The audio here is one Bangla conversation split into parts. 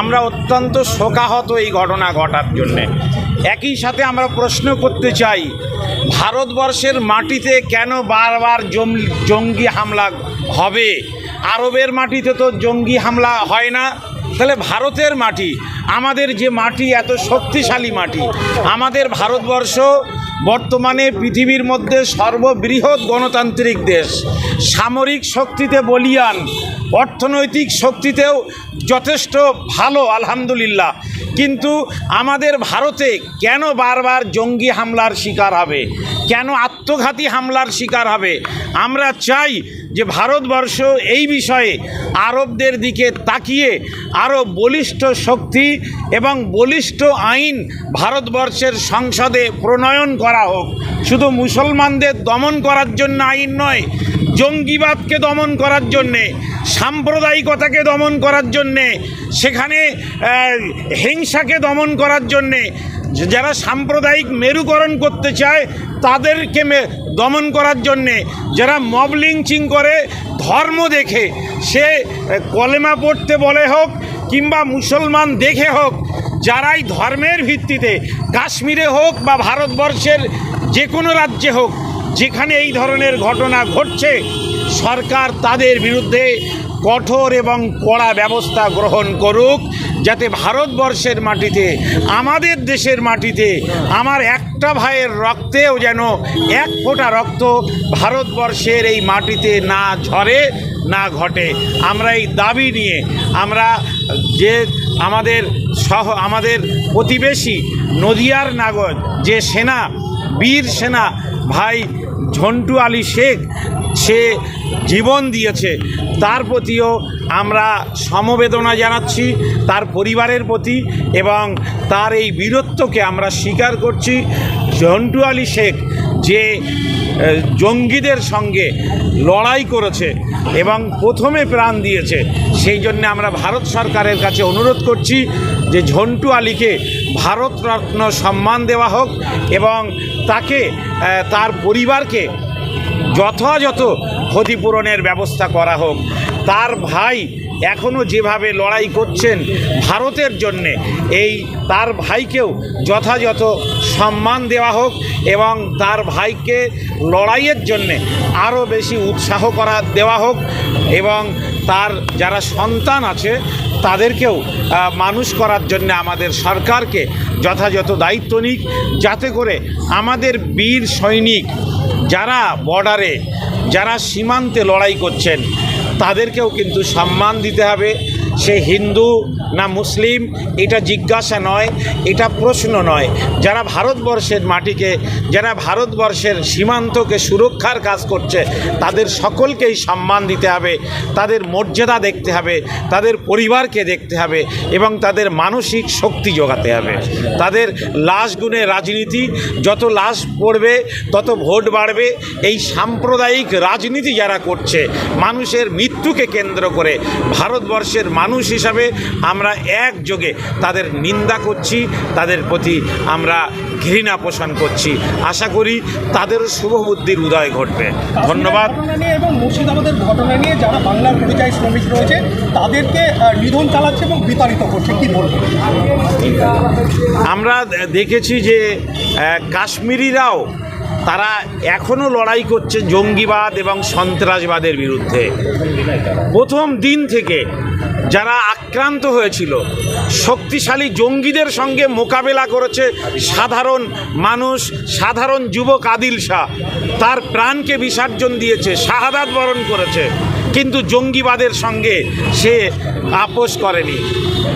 আমরা অত্যন্ত শোকাহত এই ঘটনা ঘটার জন্যে। একই সাথে আমরা প্রশ্ন করতে চাই, ভারতবর্ষের মাটিতে কেন বারবার জঙ্গি হামলা হবে? আরবের মাটিতে তো জঙ্গি হামলা হয় না। তাহলে ভারতের মাটি, আমাদের যে মাটি, এত শক্তিশালী মাটি, আমাদের ভারতবর্ষ বর্তমানে পৃথিবীর মধ্যে সর্ববৃহৎ গণতান্ত্রিক দেশ। সামরিক শক্তিতে বলিয়ান, অর্থনৈতিক শক্তিতেও যথেষ্ট ভালো, আলহামদুলিল্লাহ। কিন্তু আমাদের ভারতে কেন বারবার জঙ্গি হামলার শিকার হবে? কেন আত্মঘাতী হামলার শিকার হবে? আমরা চাই যে ভারতবর্ষ এই বিষয়ে আরবদের দিকে তাকিয়ে আরও বলিষ্ঠ শক্তি এবং বলিষ্ঠ আইন ভারতবর্ষের সংসদে প্রণয়ন করা হোক। শুধু মুসলমানদের দমন করার জন্য আইন নয়, জঙ্গিবাদকে দমন করার জন্যে, সাম্প্রদায়িকতাকে দমন করার জন্যে, সেখানে হিংসাকে দমন করার জন্যে যারা সাম্প্রদায়িক মেরুকরণ করতে চায়, তাদেরকে দমন করার জন্যে যারা মব লিঞ্চিং করে, ধর্ম দেখে, সে কলেমা পড়তে বলে হোক কিংবা মুসলমান দেখে হোক, যারাই ধর্মের ভিত্তিতে কাশ্মীরে হোক বা ভারতবর্ষের যে কোনো রাজ্যে হোক, যেখানে এই ধরনের ঘটনা ঘটছে, সরকার তাদের বিরুদ্ধে কঠোর এবং কড়া ব্যবস্থা গ্রহণ করুক। যাতে ভারতবর্ষের মাটিতে, আমাদের দেশের মাটিতে, আমার একটা ভাইয়ের রক্তেও যেন এক ফোঁটা রক্ত ভারতবর্ষের এই মাটিতে না ঝরে, না ঘটে। আমরা এই দাবি নিয়ে, আমরা যে আমাদের সহ, আমাদের প্রতিবেশী নদিয়ার নাগর, যে সেনা, বীর সেনা, ভাই ঝন্টু আলী শেখ, সে জীবন দিয়েছে, তার প্রতিও আমরা সমবেদনা জানাচ্ছি, তার পরিবারের প্রতি এবং তার এই বীরত্বকে আমরা স্বীকার করছি। জন্টু আলী শেখ যে জঙ্গিদের সঙ্গে লড়াই করেছে এবং প্রথমে প্রাণ দিয়েছে, সেই জন্য আমরা ভারত সরকারের কাছে অনুরোধ করছি যে ঝন্টু আলীকে ভারতরত্ন সম্মান দেওয়া হোক এবং তাকে তার পরিবারকে যথাযথ ক্ষতিপূরণের ব্যবস্থা করা হোক। তার ভাই এখনও যেভাবে লড়াই করছেন ভারতের জন্যে, এই তার ভাইকেও যথাযথ সম্মান দেওয়া হোক এবং তার ভাইকে লড়াইয়ের জন্যে আরও বেশি উৎসাহ করা, দেওয়া হোক এবং তার যারা সন্তান আছে তাদেরকেও মানুষ করার জন্য আমাদের সরকারকে যথাযথ দায়িত্ব নিক, যাতে করে আমাদের বীর সৈনিক যারা বর্ডারে যারা সীমান্তে লড়াই করছেন তাদেরকেও কিন্তু সম্মান দিতে হবে। সে হিন্দু না মুসলিম, এটা জিজ্ঞাসা নয়, এটা প্রশ্ন নয়। যারা ভারতবর্ষের মাটিকে, যারা ভারতবর্ষের সীমান্তকে সুরক্ষার কাজ করছে, তাদের সকলকেই সম্মান দিতে হবে, তাদের মর্যাদা দেখতে হবে, তাদের পরিবারকে দেখতে হবে এবং তাদের মানসিক শক্তি যোগাতে হবে। তাদের লাশ গুণে রাজনীতি, যত লাশ পড়বে, তত ভোট বাড়বে। এই সাম্প্রদায়িক রাজনীতি যারা করছে, মানুষের মৃত্যুকে কেন্দ্র করে, ভারতবর্ষের মানুষ হিসাবে আমরা একযোগে তাদের নিন্দা করছি তাদের প্রতি আমরা ঘৃণা পোষণ করছি। আশা করি তাদেরও শুভবুদ্ধির উদয় ঘটবে। ধন্যবাদ। নিয়ে এবং মুর্শিদাবাদের ঘটনা নিয়ে যারা বাংলার পরিযায়ী শ্রমিক রয়েছে তাদেরকে নিধন চালাচ্ছে এবং বিতাড়িত করছে। কি বলবেন আমরা দেখেছি যে কাশ্মীরিরাও তারা এখনও লড়াই করছে জঙ্গিবাদ এবং সন্ত্রাসবাদের বিরুদ্ধে। প্রথম দিন থেকে যারা আক্রান্ত হয়েছিল। শক্তিশালী জঙ্গিদের সঙ্গে মোকাবেলা করেছে সাধারণ মানুষ, সাধারণ যুবক আদিল শাহ। তার প্রাণকে বিসর্জন দিয়েছে, শাহাদাত বরণ করেছে। কিন্তু জঙ্গিবাদের সঙ্গে সে আপোষ করেনি।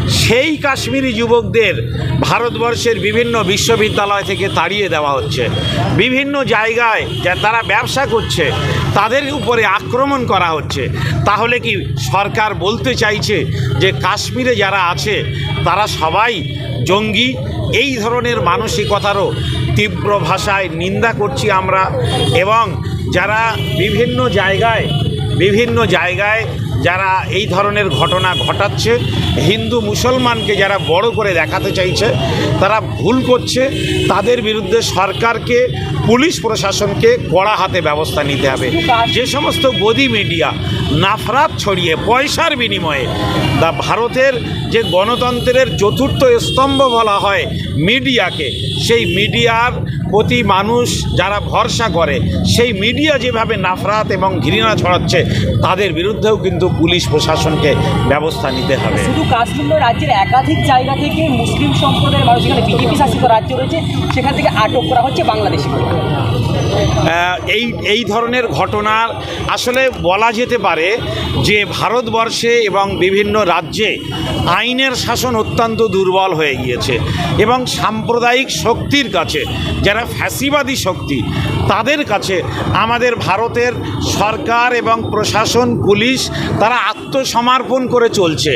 সেই কাশ্মীরি যুবকদের ভারতবর্ষের বিভিন্ন বিশ্ববিদ্যালয় থেকে তাড়িয়ে দেওয়া হচ্ছে। বিভিন্ন জায়গায় যা তারা ব্যবসা করছে, তাদের উপরে আক্রমণ করা হচ্ছে। তাহলে কি সরকার বলতে চাইছে যে কাশ্মীরে যারা আছে, তারা সবাই জঙ্গি? এই ধরনের মানসিকতারও তীব্র ভাষায় নিন্দা করছি আমরা এবং যারা বিভিন্ন জায়গায় বিভিন্ন জায়গায় যারা এই ধরনের ঘটনা ঘটাচ্ছে, হিন্দু মুসলমানকে যারা বড় করে দেখাতে চাইছে, তারা ভুল করছে, তাদের বিরুদ্ধে সরকারকে, পুলিশ প্রশাসনকে কড়া হাতে ব্যবস্থা নিতে হবে। যে সমস্ত গদি মিডিয়া, নাফরাত ছড়িয়ে পয়সার বিনিময়ে দা ভারতের যে গণতন্ত্রের চতুর্থ স্তম্ভ বলা হয় মিডিয়াকে, সেই মিডিয়ার প্রতি মানুষ যারা ভরসা করে সেই মিডিয়া যেভাবে নাফরাত এবং ঘৃণা ছড়াচ্ছে তাদের বিরুদ্ধেও কিন্তু পুলিশ প্রশাসনকে ব্যবস্থা নিতে হবে। শুধু কাশ্মীর রাজ্যের একাধিক জায়গা থেকে মুসলিম সম্প্রদায়ের মানুষ যেখানে বিজেপি শাসিত রাজ্য রয়েছে সেখান থেকে আটক করা হচ্ছে বাংলাদেশি এই এই ধরনের ঘটনার আসলে বলা যেতে পারে যে ভারতবর্ষে এবং বিভিন্ন রাজ্যে আইনের শাসন অত্যন্ত দুর্বল হয়ে গিয়েছে এবং সাম্প্রদায়িক শক্তির কাছে যারা ফ্যাসিবাদী শক্তি তাদের কাছে আমাদের ভারতের সরকার এবং প্রশাসন, পুলিশ তারা আত্মসমর্পণ করে চলছে।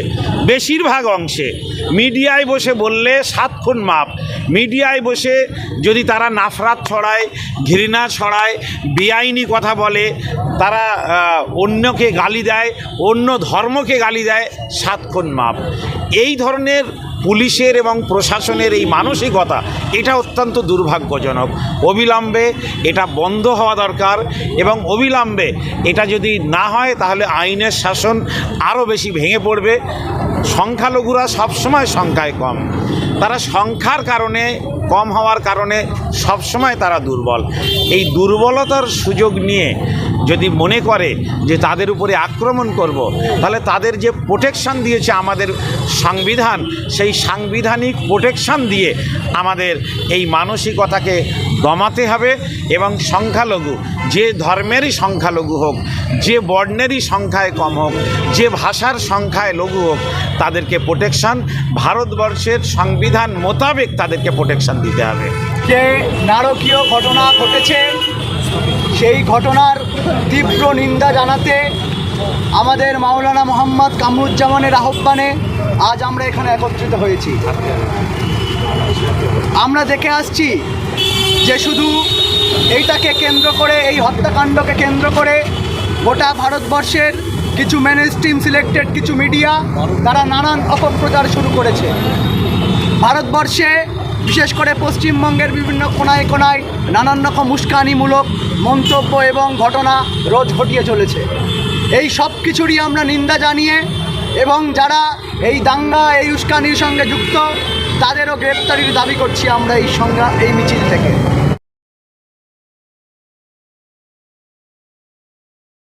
বেশিরভাগ অংশে মিডিয়ায় বসে বললে সাত খুন মাপ। মিডিয়ায় বসে যদি তারা নাফরাত ছড়ায়, ঘৃণা ছড়ায়, বেআইনি কথা বলে, তারা অন্যকে গালি দেয়, অন্য ধর্মকে গালি দেয়, সাত খুন মাপ। এই ধরনের পুলিশের এবং প্রশাসনের এই মানসিকতা, এটা অত্যন্ত দুর্ভাগ্যজনক। অবিলম্বে এটা বন্ধ হওয়া দরকার এবং অবিলম্বে এটা যদি না হয়, তাহলে আইনের শাসন আরও বেশি ভেঙে পড়বে। সংখ্যালঘুরা সবসময় সংখ্যায় কম। তারা সংখ্যার কারণে কম হওয়ার কারণে সবসময় তারা দুর্বল। এই দুর্বলতার সুযোগ নিয়ে যদি মনে করে যে তাদের উপরে আক্রমণ করব, তাহলে তাদের যে প্রোটেকশান দিয়েছে আমাদের সংবিধান, সেই সাংবিধানিক প্রোটেকশান দিয়ে আমাদের এই মানসিকতাকে দমাতে হবে এবং সংখ্যালঘু, যে ধর্মেরই সংখ্যালঘু হোক, যে বর্ণেরই সংখ্যায় কম হোক, যে ভাষার সংখ্যায় লঘু হোক, তাদেরকে প্রোটেকশন ভারতবর্ষের সংবিধান মোতাবেক তাদেরকে প্রোটেকশন দিতে হবে। যে নারকীয় ঘটনা ঘটেছে, সেই ঘটনার তীব্র নিন্দা জানাতে আমাদের মাওলানা মোহাম্মদ কামরুজ্জামানের আহ্বানে আজ আমরা এখানে একত্রিত হয়েছি। আমরা দেখে আসছি যে শুধু এইটাকে কেন্দ্র করে, এই হত্যাকাণ্ডকে কেন্দ্র করে গোটা ভারতবর্ষের কিছু মেন স্ট্রিম সিলেক্টেড কিছু মিডিয়া তারা নানান অপপ্রচার শুরু করেছে। ভারতবর্ষে বিশেষ করে পশ্চিমবঙ্গের বিভিন্ন কোনায় কোনায় নানান রকম উস্কানিমূলক মন্তব্য এবং ঘটনা রোজ ঘটিয়ে চলেছে। এই সব কিছুরই আমরা নিন্দা জানিয়ে এবং যারা এই দাঙ্গা, এই উস্কানির সঙ্গে যুক্ত, তাদেরও গ্রেপ্তারির দাবি করছি আমরা এই সংজ্ঞা এই মিছিল থেকে।